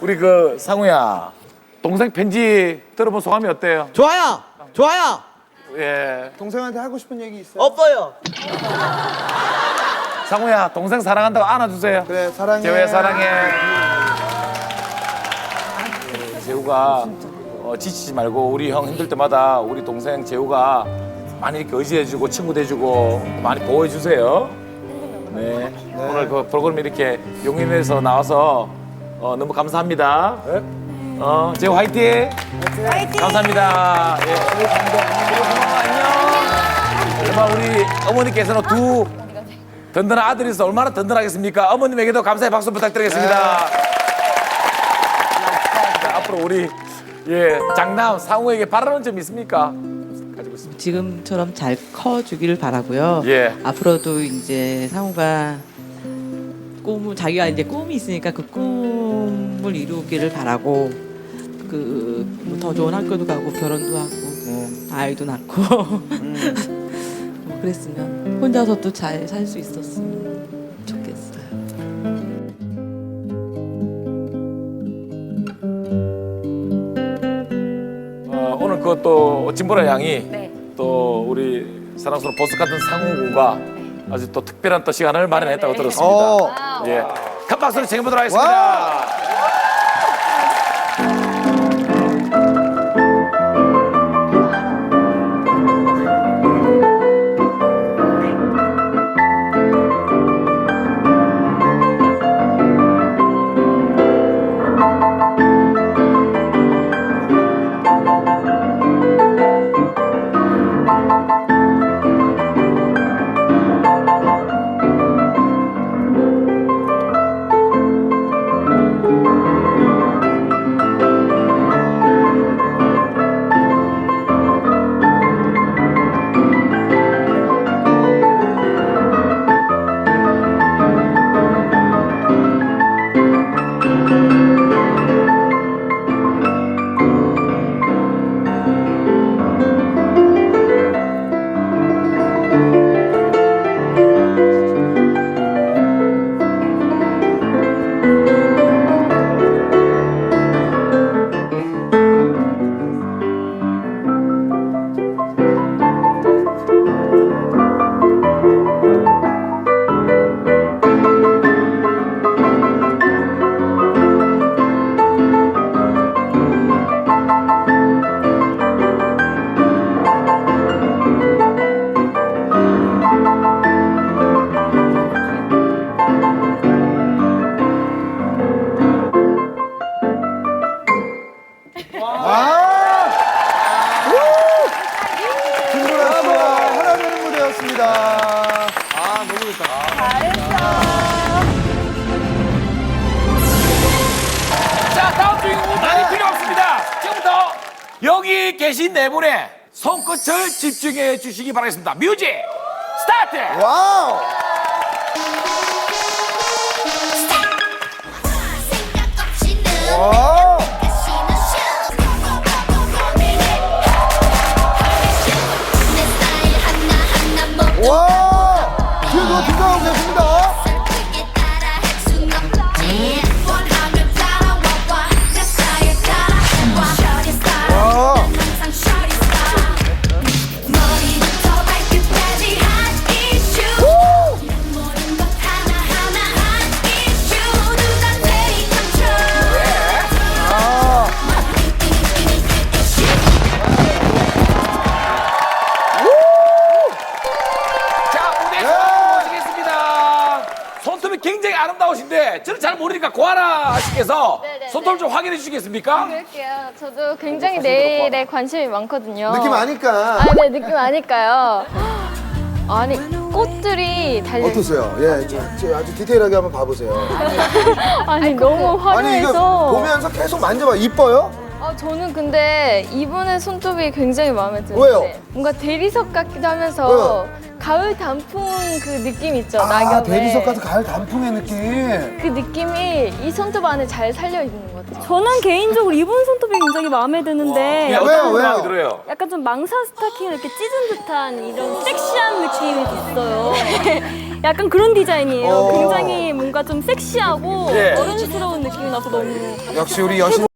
우리 그 상우야 동생 편지 들어본 소감이 어때요? 좋아요. 좋아요. 예. 동생한테 하고 싶은 얘기 있어요? 없어요. 상우야 동생 사랑한다고 안아주세요. 그래 사랑해. 재우야 사랑해. 예, 재우가 어, 지치지 말고 우리 형 힘들 때마다 우리 동생 재우가 많이 이렇게 의지해주고 친구 돼주고 많이 보호해주세요. 네. 오늘 그 프로그램 이렇게 용인에서 나와서 어, 너무 감사합니다. 어, 재우 화이팅! 감사합니다. 예. 안녕. 정말 우리 어머니께서는 두 든든한 아들이 있어 얼마나 든든하겠습니까? 어머님에게도 감사의 박수 부탁드리겠습니다. 자, 앞으로 우리 예 장남 상우에게 바라는 점 있습니까? 가지고 있습니다. 지금처럼 잘 커주기를 바라고요. 예. 앞으로도 이제 상우가 꿈을 자기가 이제 꿈이 있으니까 그 꿈을 이루기를 바라고 그 더 좋은 학교도 가고 결혼도 하고 아이도 낳고 뭐 그랬으면 혼자서도 잘 살 수 있었으면 좋겠어요. 어, 오늘 그또 진보라 양이 네. 또 우리 사랑스러운 보스 같은 상우가 아주 또 특별한 또 시간을 마련했다고 네. 들었습니다. 어. 예, 큰 박수로 챙겨보도록 하겠습니다. 김보 하나되는 무대였습니다. 아 너무 좋다. 자, 다음 주인공은 많이 필요 없습니다. 지금부터 여기 계신 네 분의 손끝을 집중해 주시기 바라겠습니다. 뮤직 스타트! 와우. 계십니다. 아름다우신데 저는 잘 모르니까 고하나 씨께서 네네네. 손톱 좀 확인해 주시겠습니까? 그럴게요. 저도 굉장히 내일에 관심이 많거든요. 느낌 아니까. 아, 네, 느낌 아니까요. 아니, 꽃들이 달려 어떠세요? 예, 저, 저 아주 디테일하게 한번 봐보세요. 아니, 너무 아니 이거 화려해서. 보면서 계속 만져봐. 이뻐요? 아, 저는 근데 이분의 손톱이 굉장히 마음에 드는데 왜요? 뭔가 대리석 같기도 하면서 가을 단풍 그 느낌 있죠, 아, 낙엽에. 대리석 같은 가을 단풍의 느낌. 그 느낌이 이 손톱 안에 잘 살려 있는 것 같아요. 저는 개인적으로 이분 손톱이 굉장히 마음에 드는데 예, 왜요, 왜요? 들어요? 약간 좀 망사 스타킹을 이렇게 찢은 듯한 이런 섹시한 느낌이 있어요. 약간 그런 디자인이에요. 어. 굉장히 뭔가 좀 섹시하고 네. 어른스러운 느낌이 나서 너무 역시 우리 여신